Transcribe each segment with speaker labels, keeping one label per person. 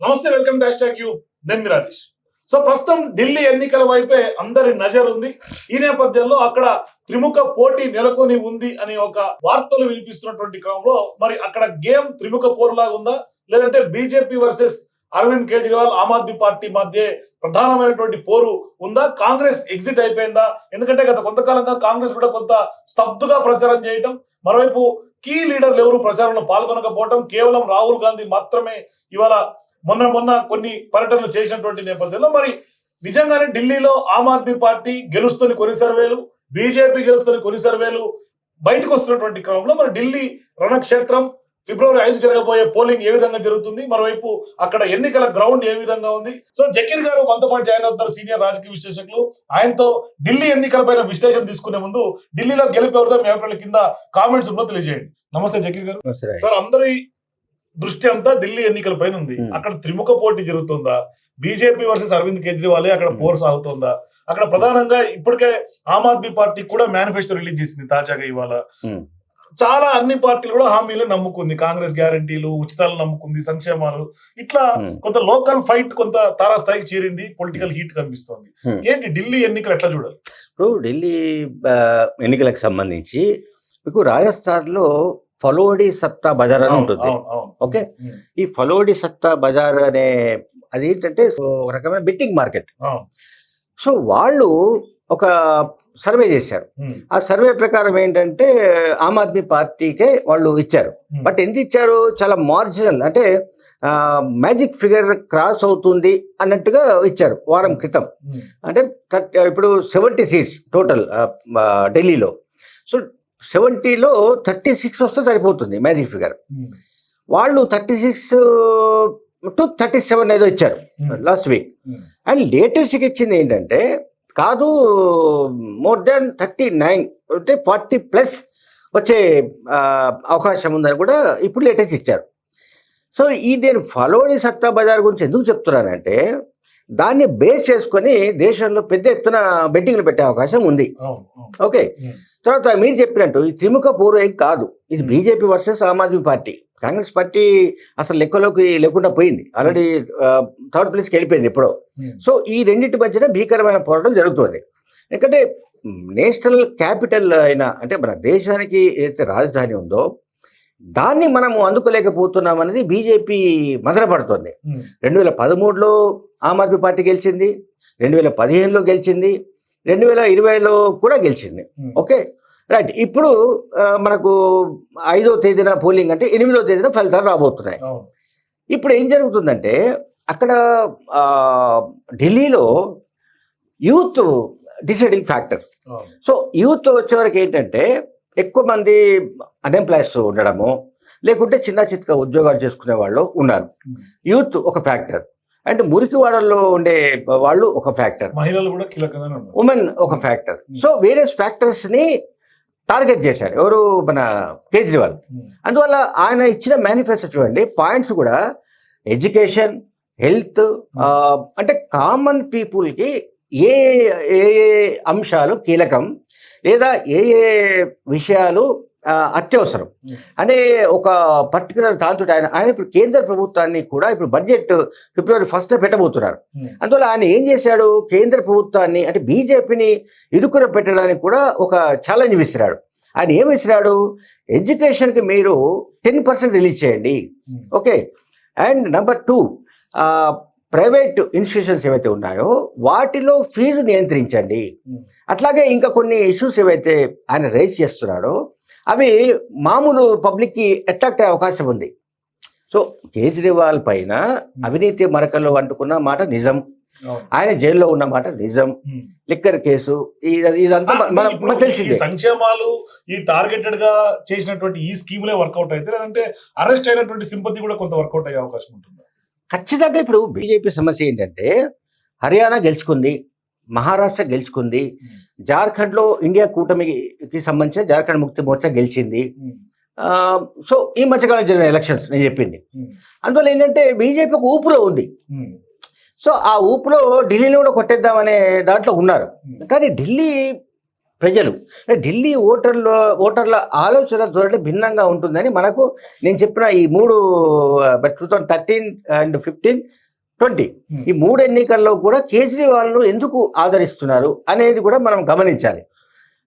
Speaker 1: నమస్తే welcome dash tag you. నేను Rajesh. So ప్రస్తుతం ఢిల్లీ ఎన్నికల వైపే అందరి నజర్ ఉంది ఈ నేపథ్యంలో అక్కడ త్రిముఖ పోటీ నెలకొని ఉంది అనే ఒక వార్తలు వినిపిస్తున్నటువంటి క్రమంలో మరి అక్కడ గేమ్ త్రిముఖ పోరులాగా ఉందా? లేదంటే BJP versus Arvind Kejriwal Aam Aadmi party మధ్య ప్రధానమైనటువంటి పోరు ఉందా? కాంగ్రెస్ ఎగ్జిట్ అయిపోయిందా? ఎందుకంటే గత కొంతకాలంగా కాంగ్రెస్ కూడా కొంత స్తబ్దుగా ప్రచారం చేయటం మరోవైపు కీ లీడర్లు ఎవరు ప్రచారంలో పాల్గొనకపోవడం కేవలం రాహుల్ గాంధీ మాత్రమే ఇవాళ మొన్న మొన్న కొన్ని పర్యటనలు చేసినటువంటి నేపథ్యంలో మరి నిజంగానే ఢిల్లీలో ఆమ్ ఆద్మీ పార్టీ గెలుస్తున్న కొన్ని సర్వేలు బీజేపీ గెలుస్తున్న కొన్ని సర్వేలు బయటకు వస్తున్నటువంటి క్రమంలో మరి ఢిల్లీ రణక్షేత్రం ఫిబ్రవరి ఐదు జరగబోయే పోలింగ్ ఏ విధంగా జరుగుతుంది? మరోవైపు అక్కడ ఎన్నికల గ్రౌండ్ ఏ విధంగా ఉంది? సో జకీర్ గారు మనతో పాటు జాయిన్ అవుతారు సీనియర్ రాజకీయ విశ్లేషకులు. ఆయనతో ఢిల్లీ ఎన్నికలపైన విశ్లేషణ తీసుకునే ముందు ఢిల్లీలో గెలిపి ఎవరిదో మీ అభిప్రాయాల కింద కామెంట్స్ ఉన్నో తెలియజేయండి. నమస్తే జకీర్ గారు. సార్ అందరి దృష్టి అంతా ఢిల్లీ ఎన్నికల పైన ఉంది
Speaker 2: Hmm.
Speaker 1: అక్కడ త్రిముఖ పోటీ జరుగుతుందా బీజేపీ వర్సెస్ అరవింద్ కేజ్రీవాలే అక్కడ
Speaker 2: Hmm.
Speaker 1: పోరు సాగుతోందా అక్కడ ప్రధానంగా ఇప్పటికే ఆమ్ ఆద్మీ పార్టీ కూడా మేనిఫెస్టో రిలీజ్ చేసింది తాజాగా ఇవాళ
Speaker 2: Hmm.
Speaker 1: చాలా అన్ని పార్టీలు కూడా హామీలు నమ్ముకుంది కాంగ్రెస్ గ్యారంటీలు ఉచితాలు నమ్ముకుంది సంక్షేమాలు ఇట్లా. కొంత లోకల్ ఫైట్ కొంత తారాస్థాయికి చేరింది పొలిటికల్ హీట్ కనిపిస్తోంది. ఏంటి ఢిల్లీ ఎన్నికలు ఎట్లా చూడాలి
Speaker 2: ఇప్పుడు ఢిల్లీ ఎన్నికలకు సంబంధించి మీకు రాజస్థాన్లో ఫలోడి సత్తా బజార్ అని ఉంటుంది. ఓకే. ఈ ఫలోడి సత్తా బజార్ అనే అది ఏంటంటే ఒక రకమైన బెట్టింగ్ మార్కెట్. సో వాళ్ళు ఒక సర్వే చేశారు. ఆ సర్వే ప్రకారం ఏంటంటే ఆమ్ ఆద్మీ పార్టీకే వాళ్ళు ఇచ్చారు. బట్ ఎంత ఇచ్చారు చాలా మార్జినల్ అంటే మ్యాజిక్ ఫిగర్ క్రాస్ అవుతుంది అన్నట్టుగా ఇచ్చారు వారం క్రితం. అంటే ఇప్పుడు సెవెంటీ సీట్స్ టోటల్ ఢిల్లీలో సో సెవెంటీలో థర్టీ సిక్స్ వస్తే సరిపోతుంది మ్యాజిక్ ఫిగర్
Speaker 1: Hmm.
Speaker 2: వాళ్ళు thirty six to thirty seven ఏదో ఇచ్చారు
Speaker 1: Hmm.
Speaker 2: Last week
Speaker 1: Hmm.
Speaker 2: And లేటెస్ట్కి ఇచ్చింది ఏంటంటే కాదు మోర్ దాన్ థర్టీ నైన్ అంటే ఫార్టీ ప్లస్ వచ్చే అవకాశం ఉందని కూడా ఇప్పుడు లేటెస్ట్ ఇచ్చారు సో ఈ నేను ఫలోని సత్తా బజార్ గురించి ఎందుకు చెప్తున్నానంటే దాన్ని బేస్ చేసుకొని దేశంలో పెద్ద ఎత్తున బెట్టింగ్లు పెట్టే అవకాశం ఉంది. ఓకే. తర్వాత మీరు చెప్పినట్టు ఈ త్రిముఖ పూర్వ ఏం కాదు ఇది. BJP versus Aam Aadmi party Congress party అసలు లెక్కలోకి లేకుండా పోయింది ఆల్రెడీ థర్డ్ ప్లేస్కి వెళ్ళిపోయింది ఎప్పుడో. సో ఈ రెండింటి మధ్యన భీకరమైన పోరాటం జరుగుతుంది ఎందుకంటే నేషనల్ క్యాపిటల్ అయిన అంటే మన దేశానికి ఏదైతే రాజధాని ఉందో దాన్ని మనము అందుకోలేకపోతున్నాం అనేది బీజేపీ మదనపడుతోంది. రెండు వేల పదమూడులో ఆమ్ ఆద్మీ పార్టీ గెలిచింది రెండు వేల పదిహేనులో గెలిచింది రెండు వేల ఇరవైలో కూడా గెలిచింది. ఓకే రైట్ ఇప్పుడు మనకు ఐదో తేదీన పోలింగ్ అంటే ఎనిమిదో తేదీన ఫలితాలు రాబోతున్నాయి. ఇప్పుడు ఏం జరుగుతుందంటే అక్కడ ఢిల్లీలో youth deciding factor. So youth వచ్చే వరకు ఏంటంటే ఎక్కువ మంది అన్ఎంప్లాయ్స్ ఉండడము లేకుంటే చిన్న చిత్క ఉద్యోగాలు చేసుకునే వాళ్ళు ఉన్నారు. యూత్ ఒక ఫ్యాక్టర్. అండ్ మురికివాడల్లో ఉండే వాళ్ళు ఒక ఫ్యాక్టర్.
Speaker 1: మహిళలు కూడా ఉన్నారు.
Speaker 2: ఉమెన్ ఒక ఫ్యాక్టర్. సో వేరియస్ ఫ్యాక్టర్స్ని టార్గెట్ చేశారు. ఎవరు? మన కేజ్రీవాల్. అందువల్ల ఆయన ఇచ్చిన మేనిఫెస్టో చూడండి పాయింట్స్ కూడా ఎడ్యుకేషన్ హెల్త్ అంటే కామన్ పీపుల్కి ఏ ఏ ఏ అంశాలు కీలకం లేదా ఏ ఏ విషయాలు అత్యవసరం. అనే ఒక పర్టికులర్ దాంతో ఆయన ఆయన ఇప్పుడు కేంద్ర ప్రభుత్వాన్ని కూడా ఇప్పుడు బడ్జెట్ ఫిబ్రవరి ఫస్ట్ పెట్టబోతున్నారు. అందువల్ల ఆయన ఏం చేశాడు కేంద్ర ప్రభుత్వాన్ని అంటే బీజేపీని ఇరుకున పెట్టడానికి కూడా ఒక ఛాలెంజ్ విసిరాడు ఆయన ఏం విసిరాడు ఎడ్యుకేషన్కి మీరు టెన్ పర్సెంట్ రిలీజ్ చేయండి. Okay and number two private institutions ఏవైతే ఉన్నాయో వాటిలో ఫీజు నియంత్రించండి. అట్లాగే ఇంకా కొన్ని ఇష్యూస్ ఏవైతే ఆయన రైజ్ చేస్తున్నాడో అవి మామూలు పబ్లిక్కి అట్రాక్ట్ అయ్యే అవకాశం ఉంది. సో కేజ్రీవాల్ పైన అవినీతి మరకలు అంటుకున్న మాట నిజం. ఆయన జైల్లో ఉన్న మాట నిజం. లిక్కర్ కేసు ఇది- ఇదంతా మన- తెలిసిందే.
Speaker 1: సంక్షేమాలు ఈ టార్గెటెడ్గా చేసినటువంటి ఈ స్కీములే వర్కౌట్ అయితే లేదంటే అరెస్ట్ అయినటువంటి సింపతి కూడా కొంత వర్కౌట్ అయ్యే అవకాశం ఉంటుంది?
Speaker 2: ఖచ్చితంగా ఇప్పుడు బీజేపీ సమస్య ఏంటంటే హర్యానా గెలుచుకుంది మహారాష్ట్ర గెలుచుకుంది జార్ఖండ్లో ఇండియా కూటమికి సంబంధించిన జార్ఖండ్ ముక్తి మోర్చా గెలిచింది. సో ఈ మధ్యకాలం జరిగిన ఎలక్షన్స్ నేను చెప్పింది. అందువల్ల ఏంటంటే బీజేపీ ఒక ఊపులో ఉంది. సో ఆ ఊపులో ఢిల్లీలో కూడా కొట్టేద్దామనే దాంట్లో ఉన్నారు. కానీ ఢిల్లీ ప్రజలు. ఢిల్లీ ఓటర్ల ఓటర్ల ఆలోచన ధోరణి భిన్నంగా ఉంటుందని మనకు నేను చెప్పిన ఈ మూడు two thousand thirteen and fifteen twenty. ఈ మూడు ఎన్నికల్లో కూడా కేజ్రీవాల్ను ఎందుకు ఆదరిస్తున్నారు అనేది కూడా మనం గమనించాలి.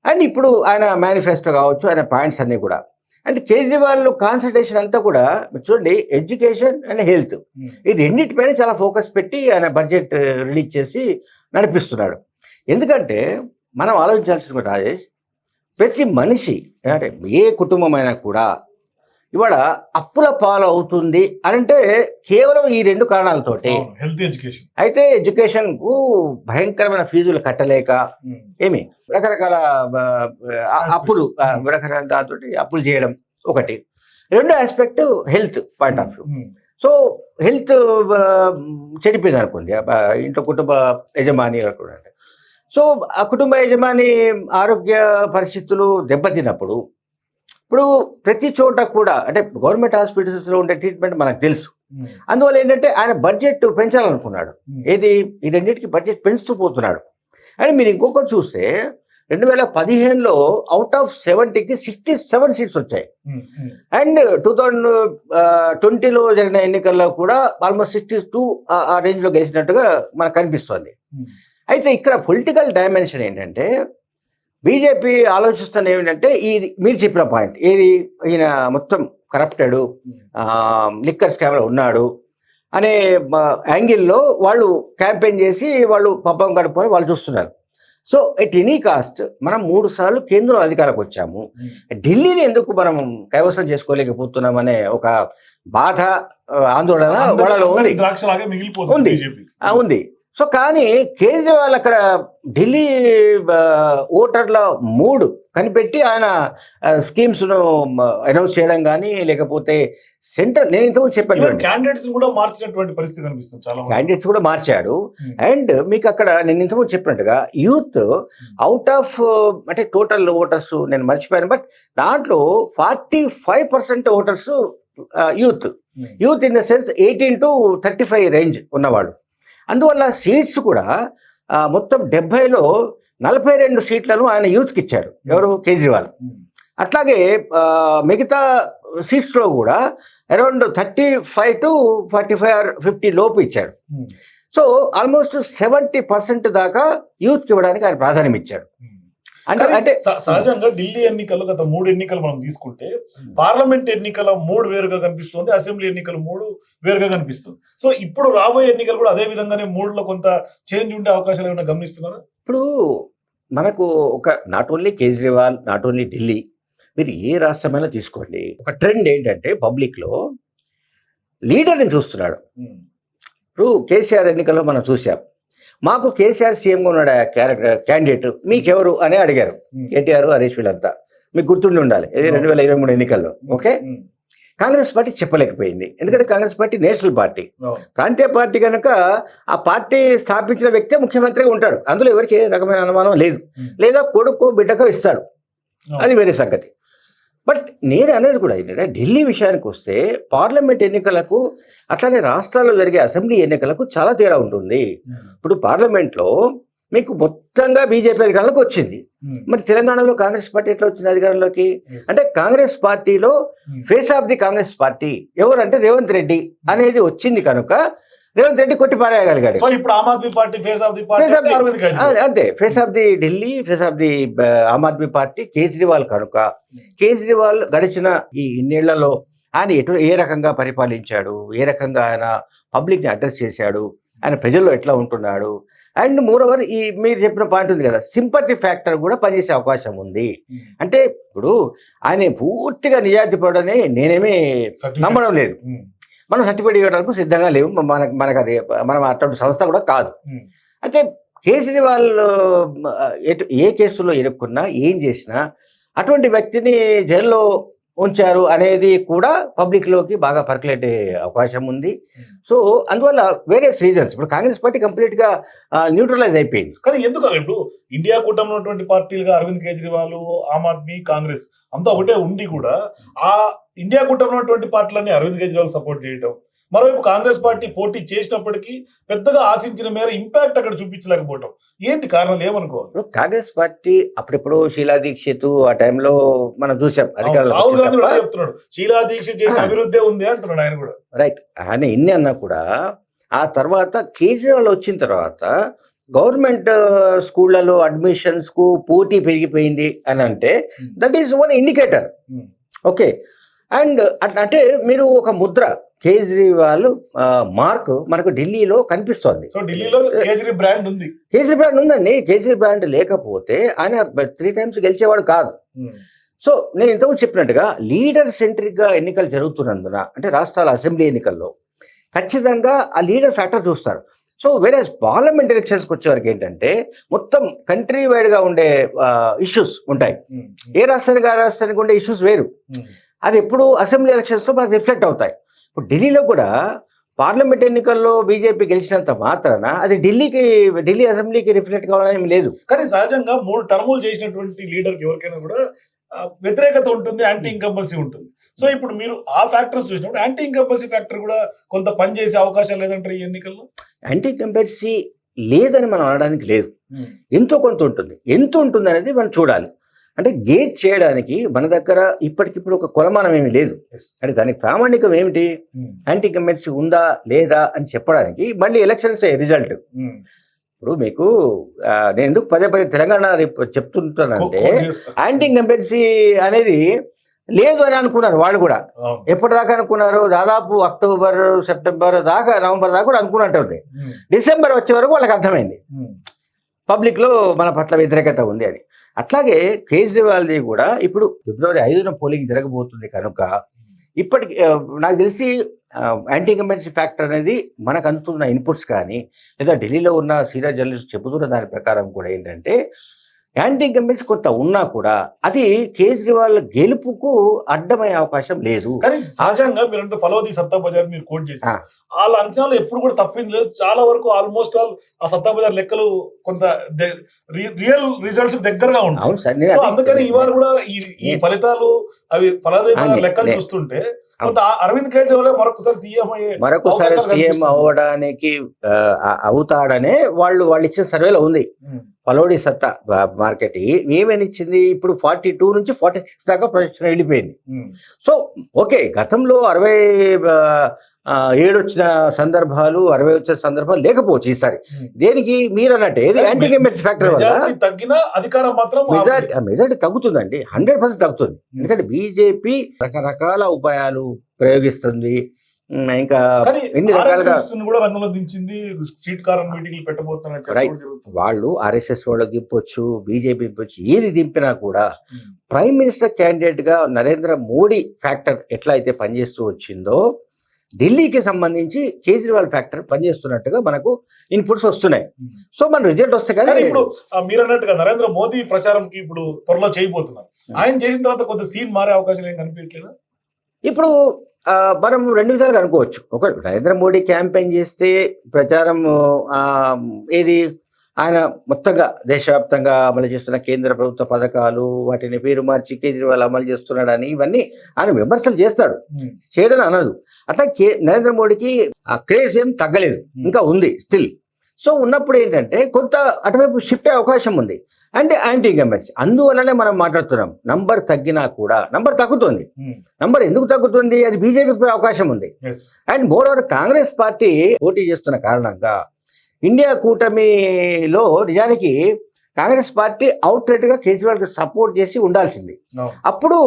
Speaker 2: అండ్ ఇప్పుడు ఆయన మేనిఫెస్టో కావచ్చు ఆయన పాయింట్స్ అన్నీ కూడా. అండ్ కేజ్రీవాల్ కాన్సన్ట్రేషన్ అంతా కూడా చూడండి ఎడ్యుకేషన్ అండ్ హెల్త్. ఈ రెండింటిపైన చాలా ఫోకస్ పెట్టి ఆయన బడ్జెట్ రిలీజ్ చేసి నడిపిస్తున్నాడు. ఎందుకంటే మనం ఆలోచించాల్సింది కూడా రాజేష్ ప్రతి మనిషి అంటే ఏ కుటుంబమైనా కూడా ఇవాళ అప్పుల పాలు అవుతుంది అని అంటే కేవలం ఈ రెండు కారణాలతోటి.
Speaker 1: హెల్త్ ఎడ్యుకేషన్
Speaker 2: అయితే ఎడ్యుకేషన్కు భయంకరమైన ఫీజులు కట్టలేక ఏమి? రకరకాల అప్పులు రకరకాల దాంతో అప్పులు చేయడం ఒకటి. రెండో aspect health point of view so health చెడిపోయింది అనుకోండి ఇంట్లో కుటుంబ యజమాని కూడా సో ఆ కుటుంబ యజమాని ఆరోగ్య పరిస్థితులు దెబ్బతిన్నప్పుడు ఇప్పుడు ప్రతి చోట కూడా అంటే గవర్నమెంట్ హాస్పిటల్స్లో ఉండే ట్రీట్మెంట్ మనకు తెలుసు. అందువల్ల ఏంటంటే ఆయన బడ్జెట్ పెంచాలనుకున్నాడు. ఏది? ఈ రెండింటికి బడ్జెట్ పెంచుతూ పోతున్నాడు. అని మీరు ఇంకొకటి చూస్తే రెండు వేల పదిహేనులో అవుట్ ఆఫ్ సెవెంటీకి సిక్స్టీ సెవెన్ సీట్స్ వచ్చాయి. అండ్ టూ థౌజండ్ ట్వంటీలో జరిగిన ఎన్నికల్లో కూడా ఆల్మోస్ట్ సిక్స్టీ టూ ఆ రేంజ్లో గెలిచినట్టుగా మనకు కనిపిస్తోంది. అయితే ఇక్కడ పొలిటికల్ డైమెన్షన్ ఏంటంటే బీజేపీ ఆలోచిస్తున్న ఏమిటంటే ఈ మీరు చెప్పిన పాయింట్ ఏది ఈయన మొత్తం కరప్టెడ్ లిక్కర్ స్కామ్లో ఉన్నాడు అనే యాంగిల్లో వాళ్ళు క్యాంపెయిన్ చేసి వాళ్ళు పబ్బం గడుపుకొని వాళ్ళు చూస్తున్నారు. సో ఎట్ ఎనీ కాస్ట్ మనం మూడు సార్లు కేంద్రం అధికారకు వచ్చాము. ఢిల్లీని ఎందుకు మనం కైవసం చేసుకోలేకపోతున్నాం అనే ఒక బాధ ఆందోళన వాళ్ళలో ఉంది. ఉంది. సో కానీ కేజ్రీవాల్ అక్కడ ఢిల్లీ ఓటర్ల మూడు కనిపెట్టి ఆయన స్కీమ్స్ను అనౌన్స్ చేయడం కానీ లేకపోతే సెంటర్ నేను ఇంతకు చెప్పాను
Speaker 1: క్యాండిడేట్స్ కూడా మార్చినటువంటి పరిస్థితి కనిపిస్తుంది చాలా.
Speaker 2: క్యాండిడేట్స్ కూడా మార్చాడు
Speaker 1: Hmm.
Speaker 2: అండ్ మీకు అక్కడ నేను ఇంతకుముందు చెప్పినట్టుగా యూత్ అవుట్ ఆఫ్ అంటే టోటల్ ఓటర్స్ నేను మర్చిపోయాను బట్ దాంట్లో forty five percent voters youth
Speaker 1: Hmm.
Speaker 2: Youth in the sense eighteen to thirty five range ఉన్నవాళ్ళు అందువల్ల సీట్స్ కూడా మొత్తం డెబ్బైలో నలభై రెండు సీట్లను ఆయన యూత్కి ఇచ్చారు ఎవరు కేజ్రీవాల్. అట్లాగే మిగతా సీట్స్లో కూడా around thirty five to forty five or fifty లోపు ఇచ్చాడు. సో ఆల్మోస్ట్ సెవెంటీ పర్సెంట్ దాకా యూత్కి ఇవ్వడానికి ఆయన ప్రాధాన్యం ఇచ్చాడు. అంటే అంటే
Speaker 1: సహజంగా ఢిల్లీ ఎన్నికలు గత మూడు ఎన్నికలు మనం తీసుకుంటే పార్లమెంట్ ఎన్నికల మూడు వేరుగా కనిపిస్తుంది అసెంబ్లీ ఎన్నికలు మూడు వేరుగా కనిపిస్తుంది. సో ఇప్పుడు రాబోయే ఎన్నికలు కూడా అదే విధంగానే మూడులో కొంత చేంజ్ ఉండే అవకాశాలు ఏమైనా గమనిస్తున్నారా?
Speaker 2: ఇప్పుడు మనకు ఒక not only Kejriwal not only Delhi మీరు ఏ రాష్ట్రమైనా తీసుకోండి. ఒక ట్రెండ్ ఏంటంటే పబ్లిక్లో లీడర్ని చూస్తున్నాడు. ఇప్పుడు కేసీఆర్ ఎన్నికల్లో మనం చూసాం మాకు కేసీఆర్ సీఎంగా ఉన్నాడు క్యారెక్టర్ క్యాండిడేట్? మీకెవరు అని అడిగారు. కేటీఆర్ హరీష్ వీళ్ళంతా. మీకు గుర్తుండి ఉండాలి. ఇది రెండు వేల ఇరవై మూడు ఎన్నికల్లో. ఓకే. కాంగ్రెస్ పార్టీ చెప్పలేకపోయింది. ఎందుకంటే కాంగ్రెస్ పార్టీ నేషనల్ పార్టీ. ప్రాంతీయ పార్టీ కనుక ఆ పార్టీ స్థాపించిన వ్యక్తే ముఖ్యమంత్రిగా ఉంటాడు. అందులో ఎవరికి రకమైన అనుమానం లేదు. లేదా కొడుకు బిడ్డకో ఇస్తాడు. అది వేరే సంగతి. బట్ నేను అనేది కూడా ఏంటంటే ఢిల్లీ విషయానికి వస్తే పార్లమెంట్ ఎన్నికలకు అట్లానే రాష్ట్రాల్లో జరిగే అసెంబ్లీ ఎన్నికలకు చాలా తేడా ఉంటుంది
Speaker 1: Hmm.
Speaker 2: ఇప్పుడు పార్లమెంట్లో మీకు మొత్తంగా బీజేపీ అధికారంలోకి వచ్చింది
Speaker 1: Hmm.
Speaker 2: మరి తెలంగాణలో కాంగ్రెస్ పార్టీ ఎట్లా వచ్చింది అధికారంలోకి. అంటే కాంగ్రెస్ పార్టీలో
Speaker 1: Hmm.
Speaker 2: Face of the Congress party ఎవరంటే రేవంత్ రెడ్డి అనేది వచ్చింది కనుక రేవంత్ రెడ్డి కొట్టి పారేయగలిగాడు
Speaker 1: సో ఇప్పుడు Aam Aadmi party face of the party
Speaker 2: అంతే. Face of the Delhi face of the Aam Aadmi party Kejriwal కనుక కేజ్రీవాల్ గడిచిన ఈ ఇన్నేళ్ళలో ఆయన ఎటు ఏ రకంగా పరిపాలించాడు ఏ రకంగా ఆయన పబ్లిక్ని అడ్రస్ చేశాడు ఆయన ప్రజల్లో ఎట్లా ఉంటున్నాడు అండ్ మోరోవర్ ఈ మీరు చెప్పిన పాయింట్ ఉంది కదా సింపతి ఫ్యాక్టర్ కూడా పనిచేసే అవకాశం ఉంది. అంటే ఇప్పుడు ఆయన పూర్తిగా నిజాయితీ పడని నేనేమీ నమ్మడం లేదు. మనం సర్టిఫికేట్ ఇవ్వడానికి సిద్ధంగా లేవు. మనకు మనకు అది మనం అటువంటి సంస్థ కూడా కాదు. అయితే కేజ్రీవాల్ ఏ కేసులో ఇరుక్కున్నా ఏం చేసినా అటువంటి వ్యక్తిని జైల్లో ఉంచారు అనేది కూడా పబ్లిక్లోకి బాగా పర్కులేట్ అవకాశం ఉంది. సో అందువల్ల వేరే రీజన్స్ ఇప్పుడు కాంగ్రెస్ పార్టీ కంప్లీట్గా న్యూట్రలైజ్ అయిపోయింది.
Speaker 1: కానీ ఎందుకు ఇప్పుడు ఇండియా కూటమిలో ఉన్నటువంటి పార్టీలుగా అరవింద్ కేజ్రీవాల్ ఆమ్ ఆద్మీ కాంగ్రెస్ అంతా ఒకటే ఉండి కూడా ఆ ఇండియా కూటమిలో ఉన్నటువంటి పార్టీలన్నీ అరవింద్ కేజ్రీవాల్ సపోర్ట్ చేయటం. మరోవైపు కాంగ్రెస్ పార్టీ పోటీ చేసినప్పటికీ పెద్దగా ఆశించిన మేర ఇంపాక్ట్ అక్కడ చూపించలేకపోవటం. ఏంటి కారణాలు ఏమనుకోవాలి
Speaker 2: కాంగ్రెస్ పార్టీ అప్పుడెప్పుడు షీలా దీక్షిత్ ఆ టైంలో మనం చూసాం అధికారంలోకి
Speaker 1: రాహుల్ గాంధీ కూడా చెప్తున్నాడు. శీలా దీక్ష చేసిన. అభివృద్ధి ఉంది అంటున్నాడు ఆయన కూడా.
Speaker 2: రైట్. ఆయన ఎన్ని అన్నా కూడా ఆ తర్వాత కేజ్రీవాల్ వచ్చిన తర్వాత గవర్నమెంట్ స్కూళ్ళలో అడ్మిషన్స్కు పోటీ పెరిగిపోయింది అని అంటే. That is one indicator. Okay. And అట్లా అంటే మీరు ఒక ముద్ర కేజ్రీవాల్ మార్క్ మనకు ఢిల్లీలో కనిపిస్తోంది.
Speaker 1: సో ఢిల్లీలో కేజ్రీ బ్రాండ్ ఉంది.
Speaker 2: కేజ్రీ బ్రాండ్ ఉందండి. కేజ్రీ బ్రాండ్ లేకపోతే ఆయన త్రీ టైమ్స్ గెలిచేవాడు కాదు. సో నేను ఇంతకుముందు చెప్పినట్టుగా లీడర్ సెంట్రిక్గా ఎన్నికలు జరుగుతున్నందున అంటే రాష్ట్రాల అసెంబ్లీ ఎన్నికల్లో ఖచ్చితంగా ఆ లీడర్ ఫ్యాక్టర్ చూస్తారు. సో వేరే పార్లమెంట్ ఎలక్షన్స్కి వచ్చేవరకు ఏంటంటే మొత్తం కంట్రీ వైడ్గా ఉండే ఇష్యూస్ ఉంటాయి. ఏ రాష్ట్రానికి ఆ రాష్ట్రానికి ఉండే ఇష్యూస్ వేరు. అది ఎప్పుడు అసెంబ్లీ ఎలక్షన్స్లో మనకు రిఫ్లెక్ట్ అవుతాయి. ఇప్పుడు ఢిల్లీలో కూడా పార్లమెంట్ ఎన్నికల్లో బీజేపీ గెలిచినంత మాత్రాన అది ఢిల్లీకి ఢిల్లీ అసెంబ్లీకి రిఫ్లెక్ట్ కావాలని లేదు.
Speaker 1: కానీ సహజంగా మూడు టర్ములు చేసినటువంటి లీడర్ ఎవరికైనా కూడా వ్యతిరేకత ఉంటుంది యాంటీ ఇంకంబల్సీ ఉంటుంది. సో ఇప్పుడు మీరు ఆ ఫ్యాక్టర్స్ చూసినప్పుడు యాంటీ ఇంకంబల్సీ ఫ్యాక్టర్ కూడా కొంత పని చేసే అవకాశం లేదంటారు ఈ ఎన్నికల్లో?
Speaker 2: యాంటీ కంపెన్సీ లేదని మనం అనడానికి లేదు. ఎంతో కొంత ఉంటుంది. ఎంత ఉంటుంది అనేది మనం చూడాలి. అంటే గేజ్ చేయడానికి మన దగ్గర ఇప్పటికిప్పుడు ఒక కొలమానం ఏమీ లేదు. అంటే దానికి ప్రామాణికం ఏమిటి? యాంటీ కంపెన్సీ ఉందా లేదా అని చెప్పడానికి మళ్ళీ ఎలక్షన్స్ రిజల్ట్? ఇప్పుడు మీకు నేను ఎందుకు పదే పదే తెలంగాణ రిప్- చెప్తుంటానంటే యాంటీ కంపెన్సీ అనేది లేదు అని అనుకున్నారు వాళ్ళు కూడా. ఎప్పటిదాకా అనుకున్నారు? దాదాపు అక్టోబర్ సెప్టెంబర్ దాకా నవంబర్ దాకా కూడా అనుకున్నట్టుంది. డిసెంబర్ వచ్చే వరకు వాళ్ళకి అర్థమైంది. పబ్లిక్లో మన పట్ల వ్యతిరేకత ఉంది అని. అట్లాగే కేజ్రీవాల్ది కూడా ఇప్పుడు ఫిబ్రవరి ఐదున పోలింగ్ జరగబోతుంది కనుక ఇప్పటికి నాకు తెలిసి యాంటీ ఇన్కంబెన్సీ ఫ్యాక్టర్ అనేది మనకు అందుతున్న ఇన్పుట్స్ కానీ లేదా ఢిల్లీలో ఉన్న సీనియర్ జర్నలిస్ట్ చెబుతున్న దాని ప్రకారం కూడా ఏంటంటే యాంటీ ఇన్కంబెన్సీ కొంత ఉన్నా కూడా అది కేజ్రీవాల్ గెలుపుకు అడ్డమయ్యే అవకాశం లేదు.
Speaker 1: కానీ సహజంగా మీరంటే ఫలోది సత్తా బజార్ మీరు కోట్ చేసి
Speaker 2: ఆ.
Speaker 1: వాళ్ళ అంచనాలు ఎప్పుడు కూడా తప్పింది లేదు. చాలా వరకు ఆల్మోస్ట్ ఆల్ ఆ సత్తా బజార్ లెక్కలు కొంత రియల్ రిజల్ట్స్ దగ్గరగా ఉంటాయి. అందుకని ఇవాళ కూడా ఈ ఫలితాలు అవి
Speaker 2: నే-
Speaker 1: లెక్కలు చూస్తుంటే అరవింద్ కేజ్రీవాల్ మరొకసారి సీఎం
Speaker 2: మరొకసారి సీఎం. అవ్వడానికి అవుతాడనే వాళ్ళు వాళ్ళు ఇచ్చిన సర్వేలో ఉంది. పలోడి సత్తా మార్కెట్. ఏమని ఇచ్చింది ఇప్పుడు ఫార్టీ టూ నుంచి ఫార్టీ సిక్స్ దాకా ప్రొజెక్షన్ వెళ్ళిపోయింది. సో ఓకే గతంలో అరవై ఏడు వచ్చిన సందర్భాలు అరవై వచ్చిన సందర్భాలు లేకపోవచ్చు ఈసారి. దేనికి? మీరు అన్నట్టు ఏది యాంటీ కంపెన్సీ ఫ్యాక్టర్ వల్ల?
Speaker 1: మెజారిటీ తగ్గిన అధికారం మాత్రం
Speaker 2: మెజారిటీ మెజారిటీ తగ్గుతుందండి. హండ్రెడ్ పర్సెంట్ తగ్గుతుంది. ఎందుకంటే బీజేపీ రకరకాల ఉపాయాలు ప్రయోగిస్తుంది. ఇంకా ఎన్ని రకాలుగా
Speaker 1: కూడా రంగంలో దించింది స్ట్రీట్ కారం మీటింగ్లు పెట్టబోతున్నారు చెప్పడం
Speaker 2: Right.
Speaker 1: జరుగుతుంది
Speaker 2: వాళ్ళు ఆర్ఎస్ఎస్ వాళ్ళు దింపొచ్చు బీజేపీ దింపొచ్చు ఏది దింపినా కూడా. ప్రైమ్ మినిస్టర్ క్యాండిడేట్గా నరేంద్ర మోడీ ఫ్యాక్టర్ ఎట్లా అయితే పనిచేస్తూ వచ్చిందో ఢిల్లీకి సంబంధించి కేజ్రీవాల్ ఫ్యాక్టర్ పనిచేస్తున్నట్టుగా మనకు ఇన్పుట్స్ వస్తున్నాయి. సో మన రిజల్ట్ వస్తే
Speaker 1: కానీ ఇప్పుడు మీరు అన్నట్టుగా నరేంద్ర మోదీ ప్రచారంకి ఇప్పుడు త్వరలో చేయబోతున్నారు. ఆయన చేసిన తర్వాత కొంత సీన్ మారే అవకాశం ఏం కనిపించట్లేదా
Speaker 2: ఇప్పుడు మనం రెండు విధాలుగా అనుకోవచ్చు. ఒక నరేంద్ర మోడీ క్యాంపెయిన్ చేస్తే ప్రచారం ఏది ఆయన మొత్తంగా దేశవ్యాప్తంగా అమలు చేస్తున్న కేంద్ర ప్రభుత్వ పథకాలు వాటిని పేరు మార్చి కేజ్రీవాల్ అమలు చేస్తున్నాడని ఇవన్నీ ఆయన విమర్శలు చేస్తాడు. చేయడం అనదు. అట్లా కే నరేంద్ర మోడీకి ఆ క్రేజ్ ఏం తగ్గలేదు. ఇంకా ఉంది స్టిల్. సో ఉన్నప్పుడు ఏంటంటే కొంత అటువైపు షిఫ్ట్ అయ్యే అవకాశం ఉంది. అంటే యాంటీ గవర్నమెంట్స్ అందువల్లనే మనం మాట్లాడుతున్నాం. నంబర్ తగ్గినా కూడా నంబర్ తగ్గుతుంది. నంబర్ ఎందుకు తగ్గుతుంది? అది బీజేపీకి పోయే అవకాశం ఉంది. And moreover Congress party పోటీ చేస్తున్న కారణంగా ఇండియా కూటమిలో నిజానికి కాంగ్రెస్ పార్టీ అవుట్గా కేజ్రీవాల్కి సపోర్ట్ చేసి ఉండాల్సింది. అప్పుడు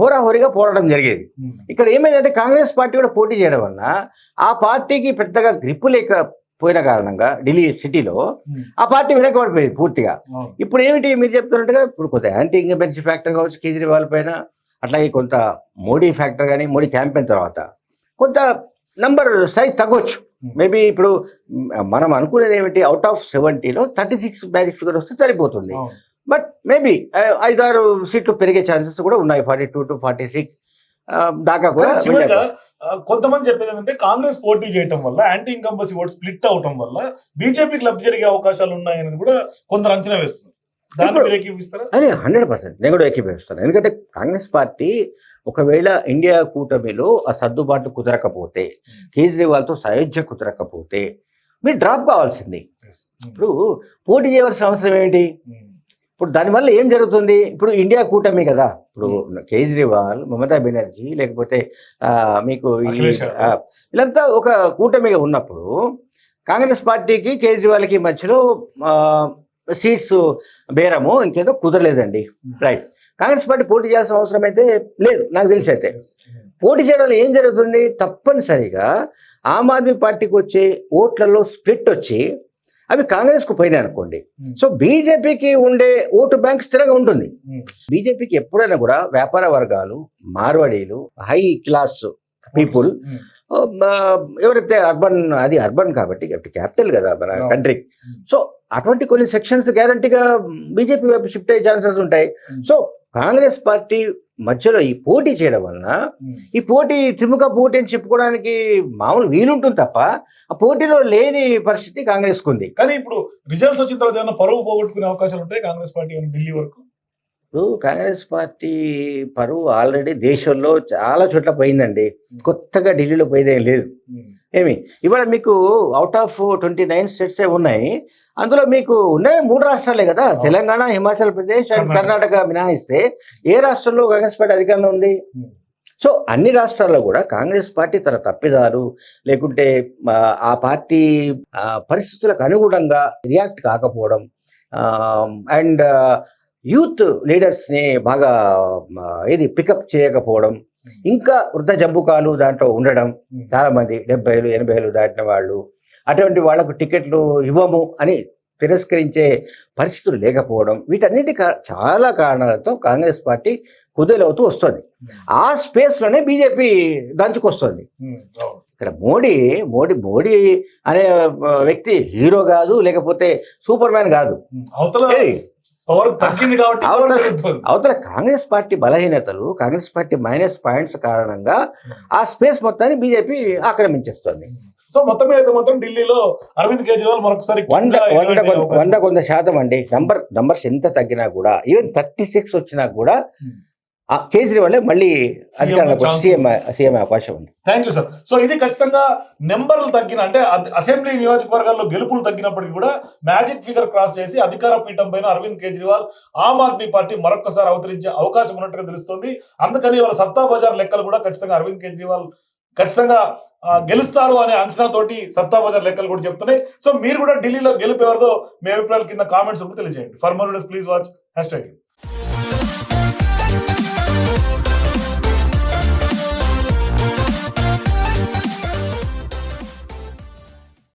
Speaker 2: హోరాహోరీగా పోరాటం జరిగేది. ఇక్కడ ఏమైందంటే కాంగ్రెస్ పార్టీ కూడా పోటీ చేయడం వల్ల ఆ పార్టీకి పెద్దగా గ్రిప్పు లేకపోయిన కారణంగా ఢిల్లీ సిటీలో ఆ పార్టీ వెనకబడిపోయింది పూర్తిగా. ఇప్పుడు ఏమిటి మీరు చెప్తున్నట్టుగా ఇప్పుడు కొంత యాంటీ ఇంకంబెన్సీ ఫ్యాక్టర్ కావచ్చు కేజ్రీవాల్ పైన అట్లాగే కొంత మోడీ ఫ్యాక్టర్ కానీ మోడీ క్యాంపెయిన్ తర్వాత కొంత నంబర్ సైజ్ తగ్గొచ్చు. మేబీ ఇప్పుడు మనం అనుకునేది ఏమిటి అవుట్ ఆఫ్ సెవెంటీలో థర్టీ సిక్స్ మ్యాజిక్ ఫిగర్ వస్తే సరిపోతుంది. బట్ మేబీ ఐదారు సీట్లు పెరిగే ఛాన్సెస్ కూడా ఉన్నాయి forty two to forty six దాకా కూడా
Speaker 1: కొంతమంది చెప్పేది ఏంటంటే కాంగ్రెస్ పోటీ చేయటం వల్ల యాంటీ ఇన్కంబసీ ఓట్ స్ప్లిట్ అవటం వల్ల బీజేపీకి లబ్ధి జరిగే అవకాశాలు ఉన్నాయనేది కూడా కొందరు అంచనా వేస్తున్నారు. ఏకీపిస్తారా
Speaker 2: అదే హండ్రెడ్ పర్సెంట్ నేను కూడా ఏకీభవిస్తాను. ఎందుకంటే కాంగ్రెస్ పార్టీ ఒకవేళ ఇండియా కూటమిలో ఆ సర్దుబాటు కుదరకపోతే కేజ్రీవాల్తో సయోధ్య కుదరకపోతే మీరు డ్రాప్ కావాల్సింది. ఇప్పుడు పోటీ చేయవలసిన అవసరం ఏంటి?
Speaker 1: ఉమ్.
Speaker 2: ఇప్పుడు దానివల్ల ఏం జరుగుతుంది? ఇప్పుడు ఇండియా కూటమి కదా. ఇప్పుడు కేజ్రీవాల్ మమతా బెనర్జీ లేకపోతే మీకు వీళ్ళంతా ఒక కూటమిగా ఉన్నప్పుడు కాంగ్రెస్ పార్టీకి కేజ్రీవాల్కి మధ్యలో సీట్స్ బేరము ఇంకేదో కుదరలేదండి. రైట్ కాంగ్రెస్ పార్టీ పోటీ చేయాల్సిన అవసరం అయితే లేదు నాకు తెలిసి అయితే. పోటీ చేయడంలో ఏం జరుగుతుంది? తప్పనిసరిగా ఆమ్ ఆద్మీ పార్టీకి వచ్చే ఓట్లలో స్ప్లిట్ వచ్చి అవి కాంగ్రెస్కు పోయినాయి అనుకోండి. సో బీజేపీకి ఉండే ఓటు బ్యాంక్ స్థిరంగా ఉంటుంది. బీజేపీకి ఎప్పుడైనా కూడా వ్యాపార వర్గాలు మార్వాడీలు హై క్లాస్ పీపుల్. ఎవరైతే అర్బన్ అది అర్బన్ కాబట్టి క్యాపిటల్ కదా మన. కంట్రీ. సో అటువంటి కొన్ని సెక్షన్స్ గ్యారంటీగా బీజేపీ వైపు షిఫ్ట్ అయ్యే ఛాన్సెస్ ఉంటాయి. సో కాంగ్రెస్ పార్టీ మధ్యలో ఈ పోటీ చేయడం వలన. ఈ పోటీ త్రిముఖ పోటీ అని చెప్పుకోవడానికి మామూలు వీలుంటుంది తప్ప ఆ పోటీలో లేని పరిస్థితి కాంగ్రెస్కు ఉంది.
Speaker 1: కానీ ఇప్పుడు రిజల్ట్స్ వచ్చిన తర్వాత ఏమైనా పరువు పోగొట్టుకునే అవకాశాలు ఉంటాయి కాంగ్రెస్ పార్టీ ఢిల్లీ వరకు?
Speaker 2: ఇప్పుడు కాంగ్రెస్ పార్టీ పరువు ఆల్రెడీ దేశంలో చాలా చోట్ల పోయిందండి. కొత్తగా ఢిల్లీలో పోయేదేం లేదు. ఏమి ఇవాళ మీకు out of twenty nine states ఉన్నాయి అందులో మీకు ఉన్నాయి మూడు రాష్ట్రాలే కదా. తెలంగాణ హిమాచల్ ప్రదేశ్ అండ్
Speaker 1: కర్ణాటక.
Speaker 2: మినహాయిస్తే ఏ రాష్ట్రంలో కాంగ్రెస్ పార్టీ అధికారంలో ఉంది. సో అన్ని రాష్ట్రాల్లో కూడా కాంగ్రెస్ పార్టీ తన తప్పిదారు లేకుంటే ఆ, పార్టీ పరిస్థితులకు అనుగుణంగా రియాక్ట్ కాకపోవడం అండ్ యూత్ లీడర్స్ని బాగా ఏది పికప్ చేయకపోవడం ఇంకా వృద్ధ జంబుకాలు దాంట్లో ఉండడం
Speaker 1: ఉమ్.
Speaker 2: చాలా మంది డెబ్బైలు ఎనభైలు దాటిన వాళ్ళు అటువంటి వాళ్ళకు టికెట్లు ఇవ్వము అని తిరస్కరించే పరిస్థితులు లేకపోవడం వీటన్నిటి చాలా కారణాలతో కాంగ్రెస్ పార్టీ కుదేలవుతూ వస్తుంది ఆ స్పేస్లోనే బీజేపీ దంచుకొస్తుంది. ఇక్కడ మోడీ మోడీ మోడీ అనే వ్యక్తి హీరో కాదు లేకపోతే సూపర్ మ్యాన్ కాదు.
Speaker 1: అవతల పవర్ తగ్గింది కాబట్టి
Speaker 2: అవతల- కాంగ్రెస్ పార్టీ బలహీనతలు కాంగ్రెస్ పార్టీ మైనస్ పాయింట్స్ కారణంగా ఆ స్పేస్ మొత్తాన్ని బీజేపీ ఆక్రమించేస్తుంది.
Speaker 1: సో మొత్తం మీద మాత్రం ఢిల్లీలో అరవింద్ కేజ్రీవాల్ మరొకసారి
Speaker 2: వంద వంద వంద కొంత శాతం అండి. నంబర్ నంబర్స్ ఎంత తగ్గినా కూడా ఈవెన్ థర్టీ సిక్స్ వచ్చినా కూడా
Speaker 1: Hmm.
Speaker 2: కేజ్రీవాల్ మళ్ళీ సీఎం సీఎం అవకాశం ఉంది.
Speaker 1: థ్యాంక్ యూ సార్ సో ఇది ఖచ్చితంగా నెంబర్లు తగ్గిన అంటే అసెంబ్లీ నియోజకవర్గాల్లో గెలుపులు తగ్గినప్పటికీ కూడా మ్యాజిక్ ఫిగర్ క్రాస్ చేసి అధికార పీఠం పైన అరవింద్ కేజ్రీవాల్ ఆమ్ ఆద్మీ పార్టీ మరొకసారి అవతరించే అవకాశం ఉన్నట్టుగా తెలుస్తుంది. అందుకని వాళ్ళ సత్తా బజార్ లెక్కలు కూడా ఖచ్చితంగా అరవింద్ కేజ్రీవాల్ ఖచ్చితంగా గెలుస్తారు అనే అంచనాతోటి సత్తా బజార్ లెక్కలు కూడా చెప్తున్నాయి. సో మీరు కూడా ఢిల్లీలో గెలుపు ఎవరిదో మీ అభిప్రాయాల కింద కామెంట్స్ కూడా తెలియజేయండి. For more please watch hashtag